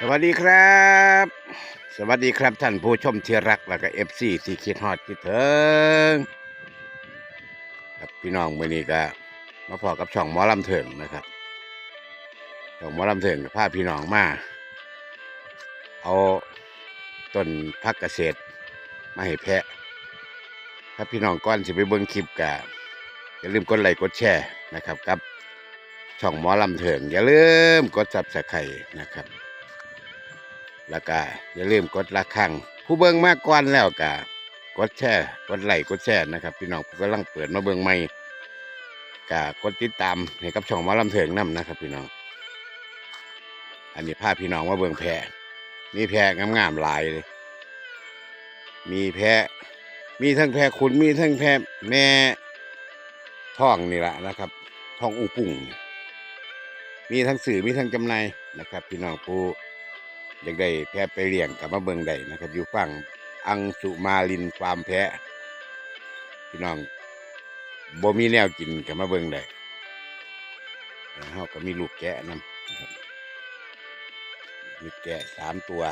สวัสดีครับ สวัสดีครับท่านผู้ชมที่รักแล้วก็เอฟซีที่คิดฮอดคิดถึงครับพี่น้องมื่อนี้ก็มาพอกับช่องหมอลำเถิงนะครับช่องหมอลำเถิงพาพี่น้องมา เอาต้นพักเกษตรมาให้แพะถ้าพี่น้องก่อนสิไปเบิ่งคลิปกะอย่าลืมกดไลค์กดแชร์นะครับกับช่องหมอลำเถิงอย่าลืมกดซับสไครต์นะครับ แล้วก็อย่าลืมกดละครังผู้เบิ่งมากก่อนแล้วก็กดแชร์กดไลค์กดแชร์นะครับ พี่น้องผู้กำลังเปิดมาเบิ่งใหม่ก็กดติดตามให้กับช่องมอลำเถิงนํนะครับ พี่น้อง อันนี้พาพพี่น้องมาเบิ่งแพะมีแพะงามๆหลายเลย มีแพะมีทั้งแพะคุณมีทั้งแพะแม่ท้องนี่แหละนะครับท้องอุปุ่งมีทั้งสื่อมีทั้งจำนายนะครับ พี่น้องผู้ อยากได้แพะไปเลี้ยงกับมาเบิงได้นะครับ อยู่ฝั่งอังสุมาลินฟาร์มแพะพี่น้องบ่มีแนวกินกับมาเบิงได้แล้วเฮาก็มีลูกแกะนำนะครับมีแกะสามตัว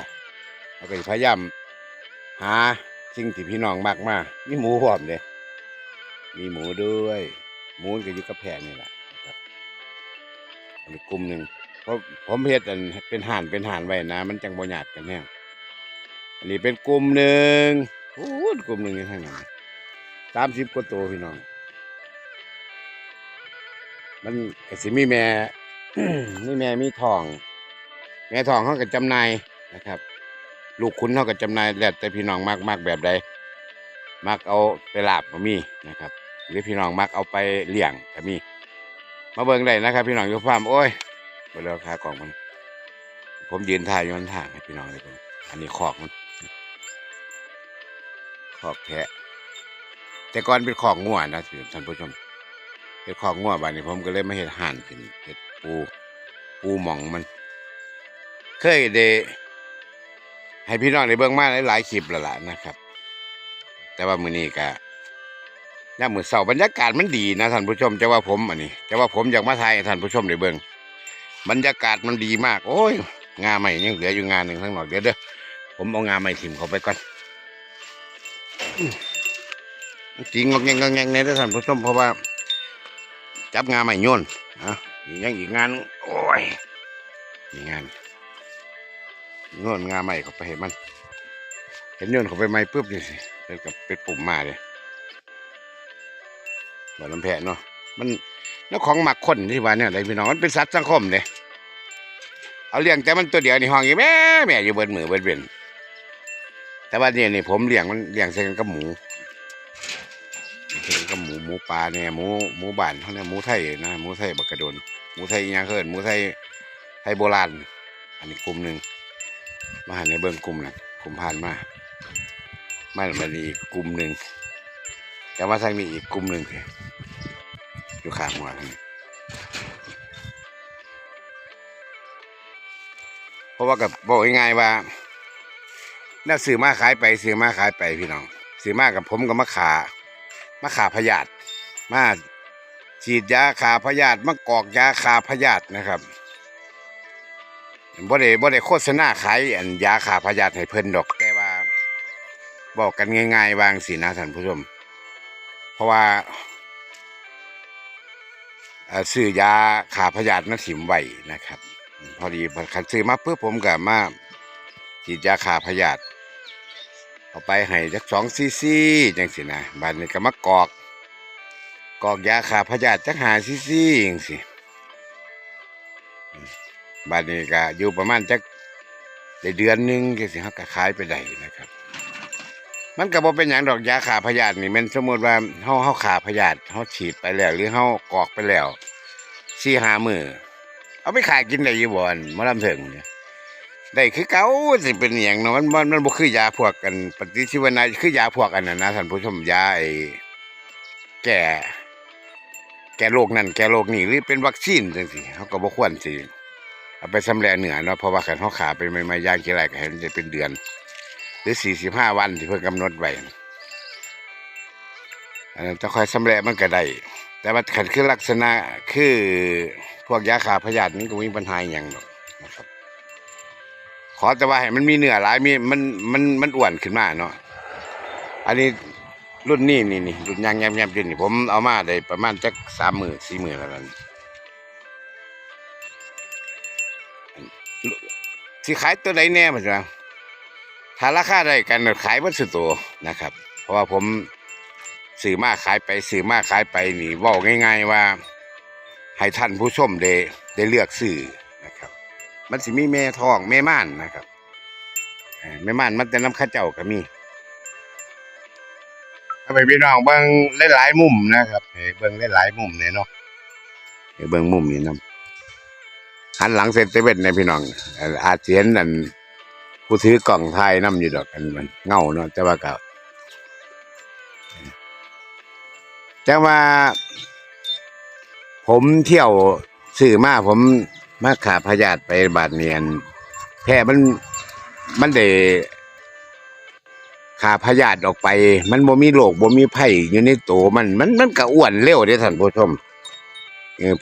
เราก็พยายามหาสิ่งที่พี่น้องมากมามีหมูพร้อมเลยมีหมูด้วย หมูก็อยู่กับแพะนี่แหละ อันนี้กลุ่มหนึ่งเพราะผมเฮ็ดอันเป็นห่านเป็นห่านไว้นะ มันจังบ่หยาดกันแน่อันนี้เป็นกลุ่มหนึ่งโอ้กลุ่มหนึ่งยู่ทางนั้นสามสิบกว่าตัวพี่น้อง มันก็สิมีแม่มีแม่มีทอง แม่ทองเขาก็จำนายนะครับ ลูกคุณเขาก็จำนายแล้วแต่พี่น้องมักมักแบบใดมักเอาไปลาบก็มีนะครับ หรือพี่น้องมักเอาไปเลี้ยงก็มี มาเบิ่งได้นะครับ พี่น้องอยู่ฟาร์มโอ้ยไปแล้วคากล่องมัน ผมยืนถ่ายยู่บนทางให้พี่น้องเลยผมอันนี้ขอกมันขอกแพะแต่ก่อนเป็นขอกงัวนะท่านผู้ชมเป็นขอกงัวบานนี้ผมก็เลยมาเห็ดห่านขึ้นเห็ดปูปูหม่องมัน เคยได้ให้พี่น้องได้เบิ่งมาหลายๆคลิปแล้วล่ะนะครับ แต่ว่ามื้อนี้ก็ ย่ามมื้อเช้าบรรยากาศมันดีนะท่านผู้ชมจะว่าผมอันนี้จะว่าผมอยากมาถ่ายท่านผู้ชมได้เบิ่งบรรยากาศมันดีมาก โอ้ยงาใหม่ยังเหลืออยู่งานหนึ่งข้างนอกเดี๋ยวเด้อผมเอางาใหม่ถิ่มเขาไปก่อนจริงงงงงงงเนี่ยท่านผู้ชมเพราะว่า จับงาใหม่โยนอะอีกยังอีกงาน โอ้ยอีกงานโยนงาใหม่เขาไปเห็นมันเห็นโยนเขาไปใหม่ปุ๊บนี่สิเป็นกับเป็นปุ่มมาเลย บ่ลำแพะเนาะมันแล้วของหมักคนที่ว่าเนี่ยอะไรพี่น้องมันเป็นสัตว์สังคมเลยเอาเลี้ยงแต่มันตัวเดียวในห้องอยู่แม่แม่อยู่เบิดมือเบิดเวนแต่ว่าเนี่ยนี่ผมเลี้ยงมันเลี้ยงใส่กันกับหมูใส่กันกับหมูหมูปลาเนี่ยหมูหมูบ้านเขาเนี่ยหมูไทยนะหมูไทยบักกระโดนหมูไทยอิหยังเขินหมูไทยไทยโบราณอันนี้กลุ่มหนึ่งมาหาในเบิ้งกลุ่มนั้นกลุ่มผ่านมามันมันอีกกลุ่มหนึ่ง แต่ว่าทางนี้อีกกลุ่มหนึ่งอยู่ข้างหัวนี่เพราะว่ากับบอกง่ายๆว่าน่าซื้อมาขายไปซื้อมาขายไปพี่น้องซื้อมากับผมกับมาขามาขาพยาธิมาฉีดยาขาพยาธิมากอกยาขาพยาธินะครับบ่ได้บ่ได้โฆษณาขายอันยาขาพยาธิให้เพิ่นดอกแต่ว่า บอกกันง่ายๆวางสินะท่านผู้ชม เพราะว่าซื้อยาขาพยาธิมาถิ่มไว้นะครับ พอดีคันซื้อมาเพื่อผมกับมาฉีดยาขาพยาธิเอาไปให้จักสองซีซีจังสินะบานนี้ก็มากอก กอกยาขาพยาธิจักหาซีซีจังสิอืมบานนี้ก็อยู่ประมาณจักได้เดือนหนึงจังสิเขาก็ขายไปได้นะครับ มันก็บ่เป็นอย่างดอกยาขาพยาธินี่มันสมมติว่าเฮาเฮาขาพยาธิเฮาฉีดไปแล้ว หรือเฮากอกไปแล้วสี่ห้ามือเอาไปขายกินได้อยู่บ่อนมะลำเถิงเนี่ยได้คือเก่าสิเป็นอย่างเนาะมันมันมันบ่คือยาพวกกันปฏิชีวนะคือยาพวกอันนั้นะท่านผู้ชมยาไอ้แก่แก่โรคนั่นแก่โรคนี้หรือเป็นวัคซีนจังซี่เฮาก็บ่ควรสิเอาไปสำแลเหนือเนาะเพราะว่าคันเฮาขาไปใหม่ๆย่างกี่ไรก็เห็นจะเป็นเดือน หรือสี่สิบห้าวันที่เพิ่นกำหนดไว้อันนั้นจะคอยสำเร็จมันก็ได้แต่ว่าขันคือลักษณะคือพวกยาขาพยาธินี่ก็มีปัญหาอย่างหรอกนะครับ ขอแต่ว่าให้มันมีเนื้อหลายมีมันมันมันอ้วนขึ้นมาเนาะอันนี้รุ่นนี้นี่นี่รุ่นยางแยมๆอยู่นี่ผมเอามาได้ประมาณจักสามหมื่นสี่หมื่นแล้วนั่นสิขายตัวใดแน่มันจะ ถ้าราคาได้กันขายวัสดุนะครับ เพราะว่าผมสื่อมาขายไปสื่อมาขายไปนี่เว่าง่าย ๆ ว่า ให้ท่านผู้ชมได้ได้เลือกสื่อนะครับ มันสิมีแม่ทองแม่ม่านนะครับเอ่อแม่ม่านมันจะน้ำข้าเจ้าก็มีเอาไปพี่น้องเบิ่งหลายๆมุมนะครับให้เบิ่งหลายๆมุมเนี่ยเนาะให้เบิ่งมุมนี้นํหันหลังเซนเตเว่นเนี่ยพี่น้องเอ่ออาจสิเห็นนั่น ผู้ถือกล่องไทยนํอยู่ดอกกันมันเงาเนาะแต่ว่าก็แต่ว่า ผมเที่ยวสื่อมาผมมาขาพยาธิไปบาดเนียนแพร่มันมันได้ขาพยาธิออกไป มันบ่มีโรคบ่มีไผ่อยู่ในตัวมันมันมันก็อ้วนเร็วเด้ท่านผู้ชม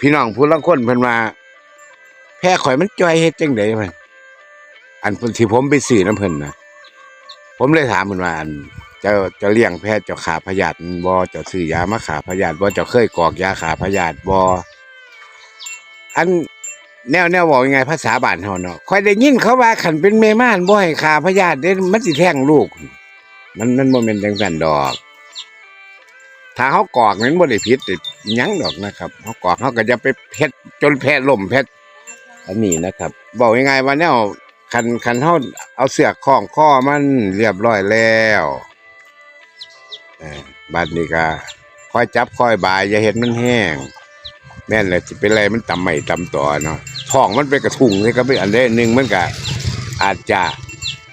พี่น้องผู้ลางคนเพิ่นว่าแพร่ข่อยมันจ่อยเฮ็ดจังได๋มัน อันที่ผมไปซื้อน้ำเพิ่นนะผมเลยถามเพิ่นว่าอันเจ้าเจะเลี้ยงแพทย์เจ้าขาพยาธิบ่เจ้าซื้อยามาขาพยาธิบ่เจ้าเคยกอกยาขาพยาธิบ่อันแนวแนวบอกยังไงภาษาบ้านเฮาเนาะคอยได้ยินเขาว่าคันเป็นแม่ม่านบ่ให้ขาพยาธิเด้มันสิแท้งลูก มันมันบ่แม่นจังซั่นดอก ถ้าเฮากอกนั้นบ่ได้ผิดหยังดอกนะครับเฮากอกเฮาก็จะไปเพชรจนแพ้ล่มเพชรอันนี้นะครับ บอกยังไงว่าแนว คันคันเฮาเอาเสือกคล้องคอมันเรียบร้อยแล้วบัดนี้ก็ค่อยจับค่อยบายอย่าเห็นมันแห้ง แม่นแหละสิเป็นไรมันตำไม่ตำต่อเนาะท้องมันเป็นกระทุงนี่ก็เป็นอันใดหนึ่งมันก็อาจจะ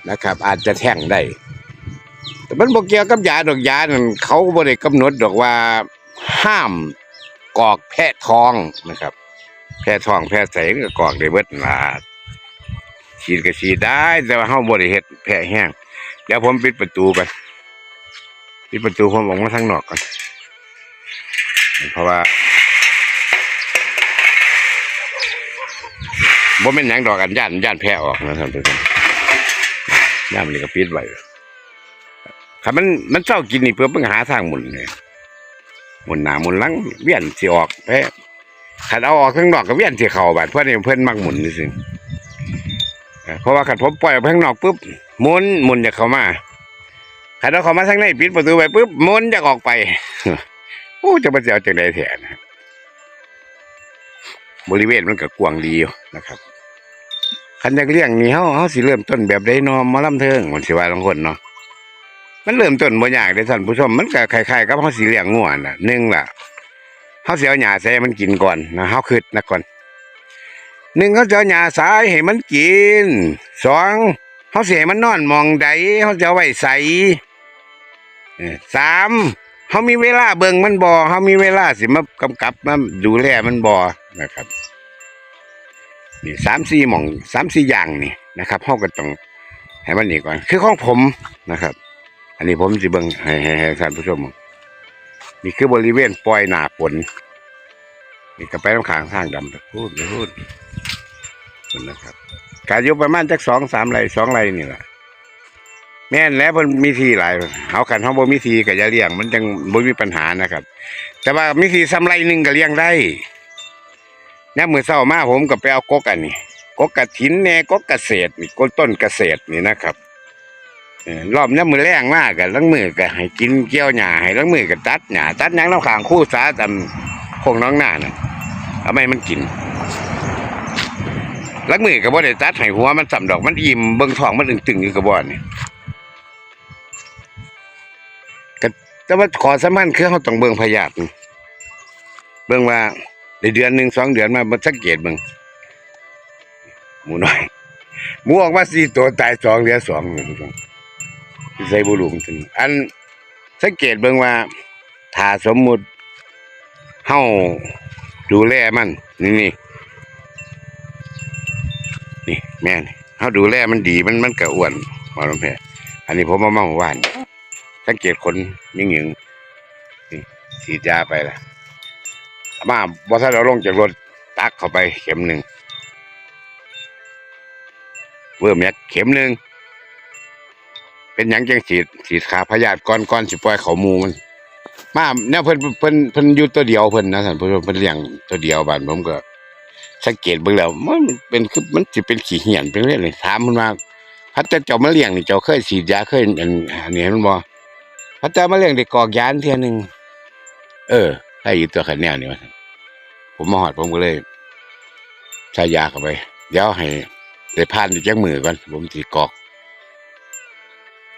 นะครับ อาจจะแท่งได้ แต่มันบอกเกี่ยวกับยาดอกยานั่นเขาบ่ได้กำหนดดอกว่าห้ามกอกแพะทองนะครับ แพะทองแพะใสก็กอกได้เบิดนั่นล่ะ ฉีดก็ฉีดได้ แต่ว่าเฮาบ่ได้เฮ็ดแพะแห้งเดี๋ยวผมปิดประตูกันปิดประตูผมออกมาทางนอกก่อนเพราะว่าบ่แม่นหยังดอกกันย่านย่านแพ้ออกนะท่านผู้ชมย่านมันนี่ก็ปิดไว้คันมันมันเจ้ากินนี่เพื่อเพิ่งหาทางหมุนเนี่ยหมุนหน้าหมุนหลังเวียนสิออกแพ้คันเอาออกข้างนอกก็เวียนสิเข้าบาดเพื่อนนี่เพิ่อนมักหมุนนี่สิ เพราะว่าคันผมปล่อยออกไปข้างนอกปุ๊บมุนมุนจะเข้ามาคันเอาเข้ามาทางในปิดประตูไว้ปุ๊บมุนจะออกไปโอ้จะมาเสียวจังไดแทนะบริเวณมันก็กว้างดีนะครับคันอยากเลี้ยงนี่เฮาเฮาสิเริ่มต้นแบบใดเนาะหมอลำเทิงมันสิว่าบางคนเนาะมันเริ่มต้นบ่ยากเด้ท่านผู้ชมมันก็คล้ายๆกับเฮาสิเลี้ยงงัวน่ะหนึ่งล่ะเฮาเสิเอาหญ้าใส่มันกินก่อนนะเฮาคิดนะก่อน หนึ่งเฮาจะเอาหญ้าใส่ให้มันกินสองเฮาเสิให้มันนอนมองใดเฮาจะเอาไว้ใสสามเฮามีเวลาเบิ่งมันบ่เฮามีเวลาสิมากำกับมาดูแลมันบ่นะครับนี่สามสี่หม่องสามสี่อย่างนี่นะครับเฮาก็ต้องให้มันนี่ก่อน คือของผมนะครับ อันนี้ผมสิเบิ่งให้ให้ท่านผู้ชมนี่คือบริเวณปล่อยหนาฝนนี่ก็ไปน้ำขางทางดำไปพูดไปพูด นั่นะครับการอยู่ประมาณจักสองสามไร่สองไร่นี่แหละแม่นแล้วมันมีทีหลายเอากันเฮาบ่มีทีก็อย่าเลี้ยง มันจังบ่มีปัญหานะครับ แต่ว่ามีทีซ้ำไรหนึ่งก็เลี้ยงได้ยามมื้อเช้ามาผมก็ไปเอากกอันนี้กกกระถินแน่กกเกษตรนี่กกต้นเกษตรนี่นะครับเออรอบยามมื้อแรงมากก็ลังมือก็ให้กินเกี่ยวหญ้าให้ลังมือก็ตัดหญ้าตัดยังน้ำขางคู่สาตามพวกน้องหน้าน่ะเอาไม่มันกิน ลังมือก็บ่ได้ตัดให้หัวมันสำดอกมันอิ่มเบิ่งท้องมันตึงๆอยู่กับบ่นี่แต่ว่าขอสำคัญคือเฮาต้องเบิ่งพยาธิเบิ่งว่าได้เดือนหนึ่งสองเดือนมาบันสังเกตเบิ่งหมูน้อยหมูออกมาสี่ตัวตายสองเหลือสองใส่บุหรุงถึงอันสังเกตเบิ่งว่าถ้าสมมุติเฮาดูแลมันนี่นี่ แม่นเฮาดูแลมันดีมันมันก็อ้วนหมอลำแพอันนี้ผมมาเมื่อวานสังเกตคนยิ่งหยิงนี่ฉีดยาไปละมาบอสเราลงจากรถตักเข้าไปเข็มหนึ่งเวอร์แม็กเข็มหนึ่งเป็นหยังจังฉีดฉีดขาพยาธิก่อนก่อนสิปล่อยเขาหมูมันมาเนี่ยเพิ่นเพิ่นเพิ่นอยู่ตัวเดียวเพิ่นนะท่านผู้ชมเพิ่นเลี้ยงตัวเดียวบ้านผมก็ สังเกตเบิ่งแล้วมันเป็นคือมันสิเป็นขี้เหียนเป็นเรื่องเลยถามมันว่าพัดแต่เจ้ามาเลี้ยงนี่เจ้าเคยฉีดยาเคยอันอันนี้มันบ่พัดแต่มาเลี้ยงได้กอกยานเทื่อหนึงเออให้อยู่ตัวคันแนวนี่ว่าซั่นผมมาฮอดผมก็เลยใช้ยาเข้าไป เดี๋ยวให้ได้ผ่านอีกจักมือก่อนผมสิกอก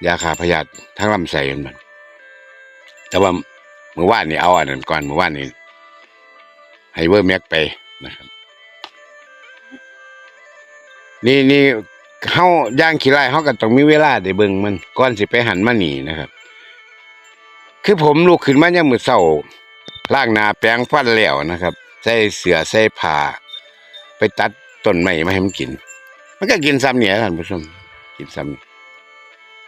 ยาฆ่าพยาธิทั้งลำไส้มันแต่ว่าเมื่อวานนี่เอาอันนั้นก่อนเมื่อวานนี้ให้เวอร์แม็กไปนะครับ นี่นี่เฮาย่างขี้ไร่เฮาก็ต้องมีเวลาได้เบิ่งมันก่อนสิไปหันมาหนีนะครับ คือผมลุกขึ้นมายามมื้อเช้าล้างหน้าแปรงฟันแล้วนะครับ ใส่เสื้อใส่ผ้าไปตัดต้นไม้มาให้มันกิน มันก็กินซ้ำเนี่ยท่านผู้ชมกินซ้ำนี่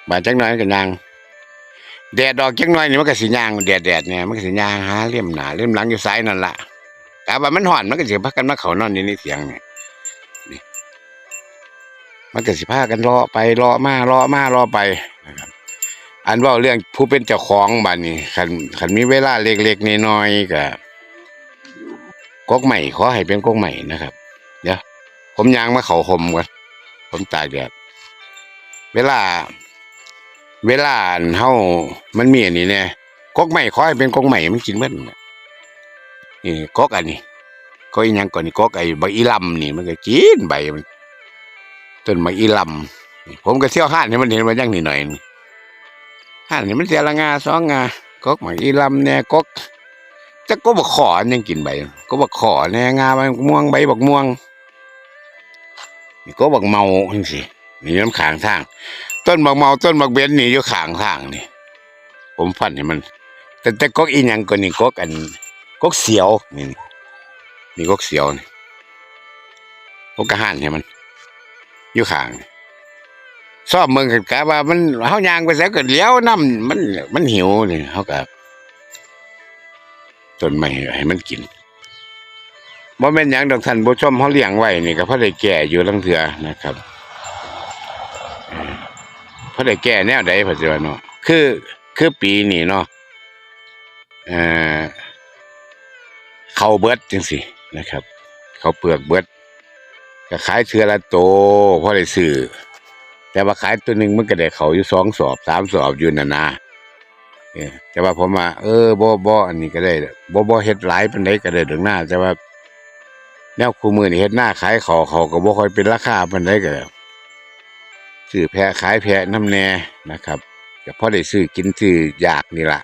บาดจักหน่อยมันก็ยางแดดดอกจักหน่อยนี่มันก็สิยางแดดแดดเนี่ยมันก็สิยางหาเลี่ยมหนาเลี่ยมหลังอยู่ซ้ายนั่นล่ะแต่ว่ามันฮ้อนมันก็สิพักกันมาเขานอนอยู่ในเสียงเนี่ย มันก็สิพากันรอไปรอมารอมารอไปนะครับอันเว่าเรื่องผู้เป็นเจ้าของบ้านนี้คันคันมีเวลาเล็กๆน้อยๆก็กกใหม่ขอให้เป็นกกใหม่นะครับ เดี๋ยวผมยางมาเขาคมก่อนผมตากแดดเวลา เวลาอันเฮามันมีอันนี้เนี่ยกกใหม่ขอให้เป็นกกใหม่มันกินเบิดนั่นแหลนี่กกอันนี้ก็อีหยังก่อนนี่กกไอ้ใบอีลำนี่มันก็กินใบมัน ต้นไม้อีลำผมก็เที่ยวห้านให้มันเห็นมาอย่างนิดหน่อยนี่ห้านนี่มันเสียละงาสองงากกไม้อีลำเนี่ยกกจะก็บักขอนยังกินใบก็บักขอเนี่ยงาใบบักม่วงใบบักม่วงนี่ก็บักเมาจังสินี่น้ำขางทาง ต้นบักเมาต้นบักเบนนี่อยู่ขางทางนี่ผมฟันให้มัน แต่แต่กกอีหยังก็นี่กกอันกกเสียวนี่นี่กกเสียวนี่กกกระหันให้มัน อยู่ข้างชอบเมืองกันกะว่ามันเฮายางไปแสก็เลี้ยวน้ำมัน มันหิวนี่เฮาก็ต้นไม้ให้มันกินบ่แม่นหยังดอกท่านผู้ชมเฮาเลี้ยงไว้นี่ก็พอได้แก่อยู่ลังเทื่อนะครับเอ่อพอได้แก่แนวใดพะสิว่าเนาะคือคือปีนี้เนาะเอ่อเขาเบิดจังซี่นะครับ เขาเปลือกเบิด ก็ขายเทือละโตพอได้ซื้อแต่ว่าขายตัวหนึ่งมันก็ได้เขาอยู่สองสอบสามสอบอยู่นานาเออแต่ว่าผมว่าเออบ่บ่อันนี้ก็ได้บ่บ่เฮ็ดหลายปานใดก็ได้ดอกหน้าแต่ว่า แนวคู่มือนี่เฮ็ดหน้าขายเขาเขาก็บ่ค่อยเป็นราคาเปานใดก็ได้ซื้อแพะขายแพะน้ำแน่นะครับก็พอได้ซื้อกินซื้ออยากนี่ล่ะ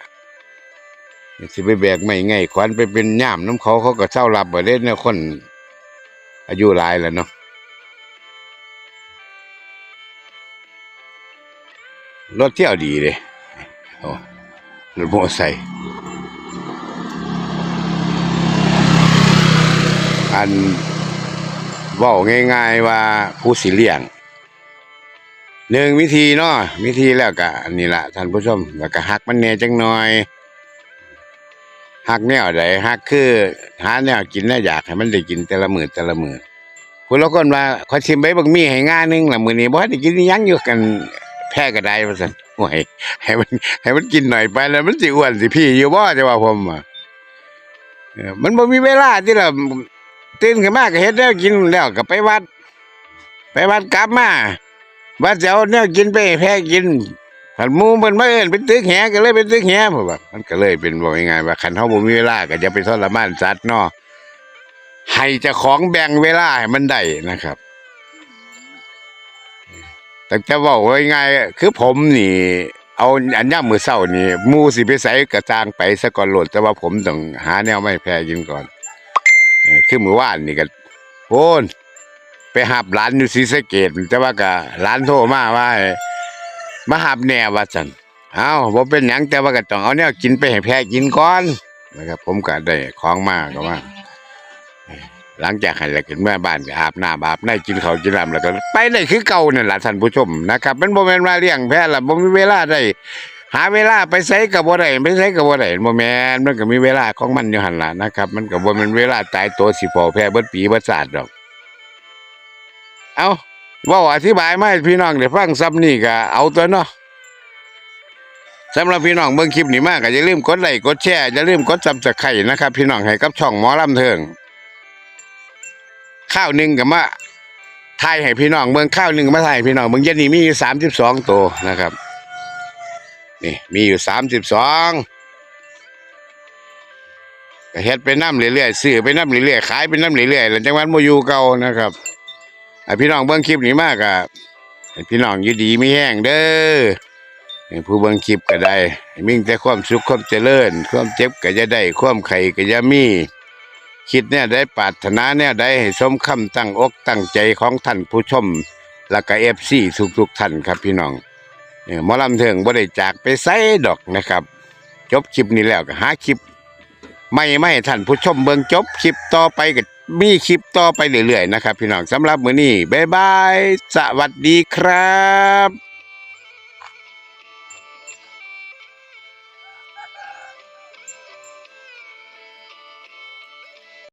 สิไปแบกไม่ไงขวัญไปเป็นย่ามน้ำเขาเขาก็เศร้ารับบ่ได้เนี่ยคนอายุหลายแล้วเนาะ รถเที่ยวดีเลยโอ้รถมอเตอร์ไซค์อันเว่าง่ายๆว่าผู้สิเลี้ยงหนึ่งวิธีเนาะวิธีแล้วก็อันนี้ละท่านผู้ชมแล้วก็หักมันแหน่จังหน่อยหักแนวใดหักคือหาแนวกินแน่อยากให้มันได้กินแต่ละมือแต่ละมือคุณละคนว่าขอชิมใบบักมี่ให้งานหนึงละมือนี้บ่ได้กินยังอยู่กัน แพ้ก็ได้ว่าซั่นโอ้ยให้มันให้มันกินหน่อยไปแล้วมันสิอ้วนสิพี่อยู่บ่จะว่าผมอะเออมันบ่มีเวลาที่ละตื่นขึ้นมาก็เฮ็ดแล้วกินแล้วก็ไปวัด ไปวัดกลับมาว่าจะเอาแนวกินไปแพ้กินผันมู่เพิ่นมาเอินเป็นตึกแหก็เลยเป็นตึกแหผมว่ามันก็เลยเป็นว่าง่ายว่าคันเฮาบ่มีเวลาก็อย่าไปทรมานสัตว์เนาะให้เจ้าของแบ่งเวลาให้มันได้นะครับ แต่จะบอกว่าง่ายๆคือผมนี่ เอาอันย่ามมือเศร้านี่มูสิไปใส่กระจางไปซะก่อนโหลด แต่ว่าผมต้องหาแนวไม่แพ้กินก่อนคือมือว่านนี่ก็โอนไปหับร้านอยู่ศรีสะเกดแต่ว่าก็ร้านโทรมาว่าให้มาหับแน่ว่าสันเอ้าบ่เป็นหยังแต่ว่าก็ต้องเอาแนวกินไปให้แพ้กินก่อนนะครับผมก็ได้ของมาก็ว่า หลังจากให้แล้วขึ้นมาบ้านก็อาบน้ำอาบในกินข้าวกินน้ำแล้วก็ไปได้คือเก่านั่นล่ะท่านผู้ชมนะครับมันบ่แม่นว่าเลี้ยงแพะละบ่มีเวลาได้หาเวลาไปไสก็บ่ได้ไปไสก็บ่ได้บ่แม่นมันก็มีเวลาของมันอยู่หันละนะครับ มันก็บ่แม่นเวลาตายตัวสิพอแพ้เบิดปีเบิดชาสติดอก เอาว่าอธิบายมาให้พี่น้องได้ฟังซ้ำนี่ก็เอาตัวเนาะสำหรับพี่น้องเบิ่งคลิปนี้มากก็อย่าลืมกดไลค์กดแชร์อย่าลืมกดซับสไครต์นะครับ พี่น้องให้กับช่องหมอลำเทิง ข้าวหนึ่งกับมาทายให้พี่น้องเบิ่งข้าวหนึ่งมาทายให้พี่น้องเบิ่งเยันนี้มีอยู่สามสิบสองตัวนะครับ นี่มีอยู่สามสิบสองเฮ็ดไปน้ำเรื่อยๆซื้อไปน้ำเรื่อยๆขายไปน้ำเรื่อยๆหลังจากวันโมยูเก่านะครับให้พี่น้องเบิ่งคลิปนี้มากอะให้พี่น้องอยู่ดีไม่แห้งเด้อผู้เบิ่งคลิปก็ได้มิ่งแต่ความสุขความเจริญ ความเจ็บก็จะได้ความไข่ก็จะมี คิดเนี่ยได้ปรารถนาเนี่ยได้ให้สมคำตั้งอกตั้งใจของท่านผู้ชม และก็เอฟซีทุกๆท่านครับพี่น้องเออหมอลำเถิงบ่ได้จากไปไสดอกนะครับ จบคลิปนี้แล้วก็หาคลิป ไม่ไม่ท่านผู้ชมเบิ่งจบคลิปต่อไปก็มีคลิปต่อไปเรื่อยๆนะครับ พี่น้องสำหรับมื้อนี้บ๊ายบาย สวัสดีครับ